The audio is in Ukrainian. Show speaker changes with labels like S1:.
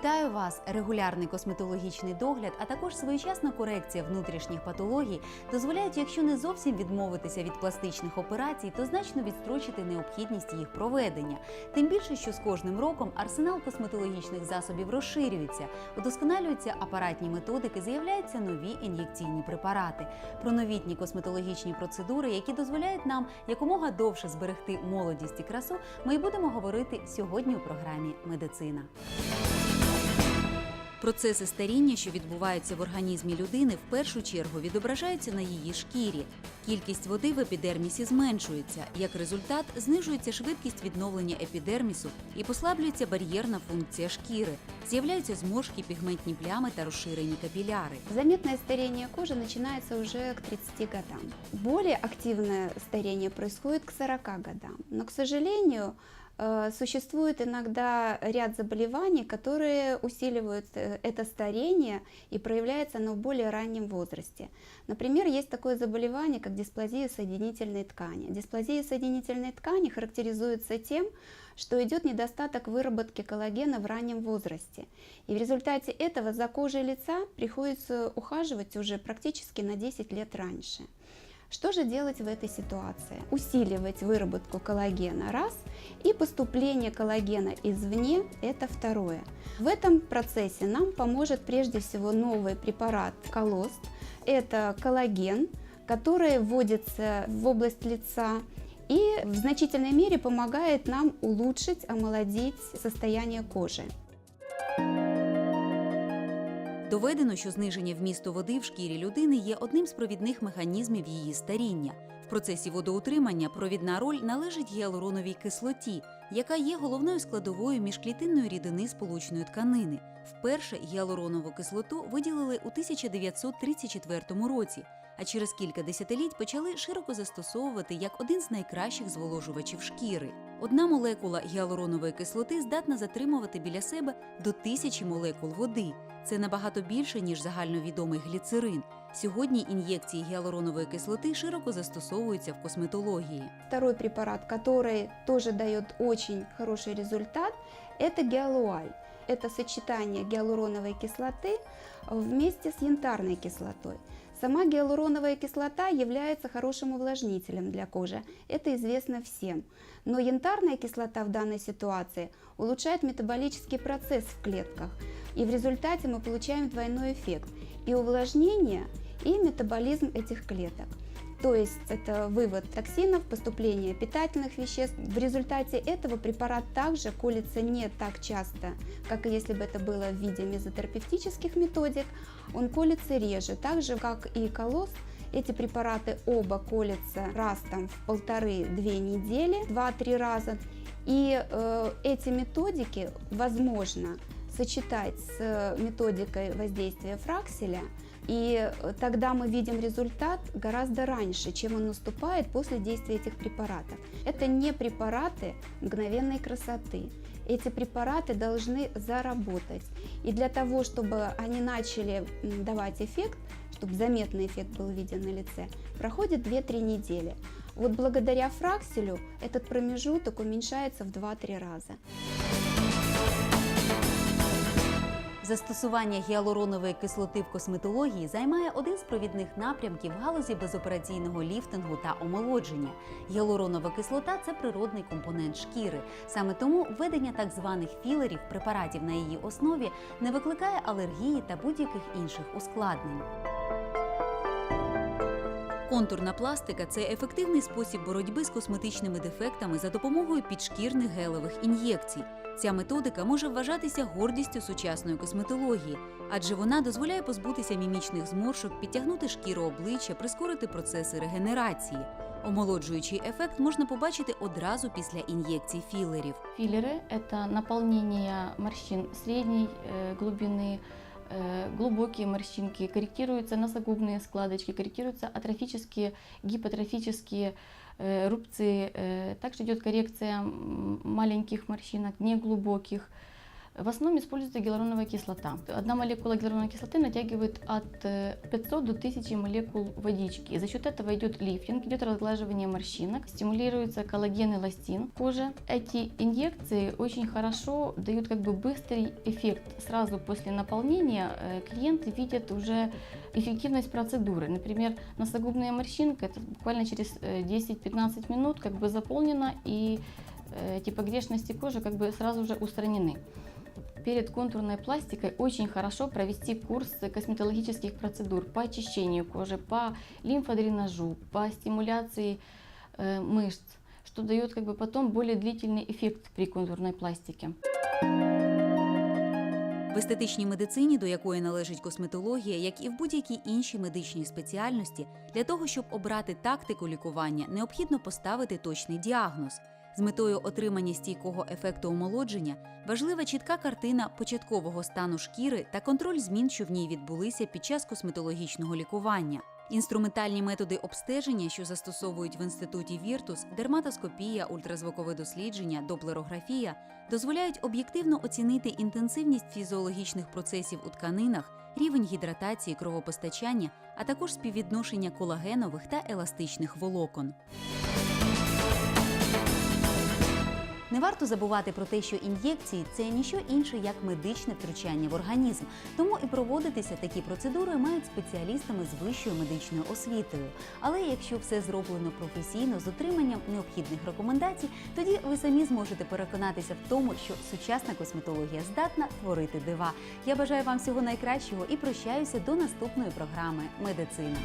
S1: Вітаю вас! Регулярний косметологічний догляд, а також своєчасна корекція внутрішніх патологій дозволяють, якщо не зовсім відмовитися від пластичних операцій, то значно відстрочити необхідність їх проведення. Тим більше, що з кожним роком арсенал косметологічних засобів розширюється, удосконалюються апаратні методики, з'являються нові ін'єкційні препарати. Про новітні косметологічні процедури, які дозволяють нам якомога довше зберегти молодість і красу, ми й будемо говорити сьогодні у програмі Медицина. Процеси старіння, що відбуваються в організмі людини, в першу чергу відображаються на її шкірі. Кількість води в епідермісі зменшується. Як результат, знижується швидкість відновлення епідермісу і послаблюється бар'єрна функція шкіри. З'являються зморшки, пігментні плями та розширені капіляри.
S2: Заметное старение кожи начинается уже к 30 годам. Более активное старение происходит к 40 годам. Но, к сожалению, существует иногда ряд заболеваний, которые усиливают э, это старение и проявляется оно в более раннем возрасте. Например, есть такое заболевание, как дисплазия соединительной ткани. Дисплазия соединительной ткани характеризуется тем, что идет недостаток выработки коллагена в раннем возрасте. И в результате этого за кожей лица приходится ухаживать уже практически на 10 лет раньше. Что же делать в этой ситуации? Усиливать выработку коллагена раз и поступление коллагена извне – это второе. В этом процессе нам поможет прежде всего новый препарат Колост. Это коллаген, который вводится в область лица и в значительной мере помогает нам улучшить, омолодить состояние кожи.
S1: Доведено, що зниження вмісту води в шкірі людини є одним з провідних механізмів її старіння. В процесі водоутримання провідна роль належить гіалуроновій кислоті, яка є головною складовою міжклітинної рідини сполучної тканини. Вперше гіалуронову кислоту виділили у 1934 році, а через кілька десятиліть почали широко застосовувати як один з найкращих зволожувачів шкіри. Одна молекула гіалуронової кислоти здатна затримувати біля себе до тисячі молекул води. Це набагато більше, ніж загальновідомий гліцерин. Сьогодні ін'єкції гіалуронової кислоти широко застосовуються в косметології.
S2: Второй препарат, который тоже дает очень хороший результат, это гиалуаль. Это сочетание гиалуроновой кислоты вместе с янтарной кислотой. Сама гиалуроновая кислота является хорошим увлажнителем для кожи, это известно всем. Но янтарная кислота в данной ситуации улучшает метаболический процесс в клетках, и в результате мы получаем двойной эффект – и увлажнение, и метаболизм этих клеток. То есть это вывод токсинов, поступление питательных веществ. В результате этого препарат также колется не так часто, как если бы это было в виде мезотерапевтических методик. Он колется реже, так же как и колос. Эти препараты оба колятся раз там в полторы-две недели, два-три раза. И э, эти методики возможно сочетать с методикой воздействия фракселя, и тогда мы видим результат гораздо раньше, чем он наступает после действия этих препаратов. Это не препараты мгновенной красоты. Эти препараты должны заработать. И для того, чтобы они начали давать эффект, чтобы заметный эффект был виден на лице, проходит 2-3 недели. Вот благодаря фракселю этот промежуток уменьшается в 2-3 раза.
S1: Застосування гіалуронової кислоти в косметології займає один з провідних напрямків галузі безопераційного ліфтингу та омолодження. Гіалуронова кислота це природний компонент шкіри. Саме тому введення так званих філерів, препаратів на її основі, не викликає алергії та будь-яких інших ускладнень. Контурна пластика це ефективний спосіб боротьби з косметичними дефектами за допомогою підшкірних гелевих ін'єкцій. Ця методика може вважатися гордістю сучасної косметології, адже вона дозволяє позбутися мімічних зморшок, підтягнути шкіру обличчя, прискорити процеси регенерації. Омолоджуючий ефект можна побачити одразу після ін'єкцій філерів.
S3: Филлеры – это наполнение морщин средней э, глубины, э, глубокие морщинки, корректируются носогубные складочки, корректируются атрофические, гипотрофические э, рубцы. Э, Также идет коррекция м, маленьких морщинок, неглубоких. В основном используется гиалуроновая кислота. Одна молекула гиалуроновой кислоты натягивает от э, 500 до 1000 молекул водички. И за счет этого идет лифтинг, идет разглаживание морщинок, стимулируется коллаген и эластин в коже. Эти инъекции очень хорошо дают как бы быстрый эффект. Сразу после наполнения э, клиенты видят уже эффективность процедуры. Например, носогубная морщинка, это буквально через э, 10-15 минут как бы заполнена и э, эти погрешности кожи как бы сразу же устранены. Перед контурной пластикой очень хорошо провести курс косметологических процедур по очищению кожи, по лимфодренажу, по стимуляции э, мышц, что дает как бы потом более длительный эффект при контурной пластике.
S1: В естетичній медицині, до якої належить косметологія, як і в будь-якій іншій медичній спеціальності, для того, щоб обрати тактику лікування, необхідно поставити точний діагноз. З метою отримання стійкого ефекту омолодження важлива чітка картина початкового стану шкіри та контроль змін, що в ній відбулися під час косметологічного лікування. Інструментальні методи обстеження, що застосовують в інституті Віртус, дерматоскопія, ультразвукове дослідження, доплерографія, дозволяють об'єктивно оцінити інтенсивність фізіологічних процесів у тканинах, рівень гідратації, кровопостачання, а також співвідношення колагенових та еластичних волокон. Не варто забувати про те, що ін'єкції це ніщо інше як медичне втручання в організм. Тому і проводитися такі процедури мають спеціалістами з вищою медичною освітою. Але якщо все зроблено професійно з отриманням необхідних рекомендацій, тоді ви самі зможете переконатися в тому, що сучасна косметологія здатна творити дива. Я бажаю вам всього найкращого і прощаюся до наступної програми Медицина.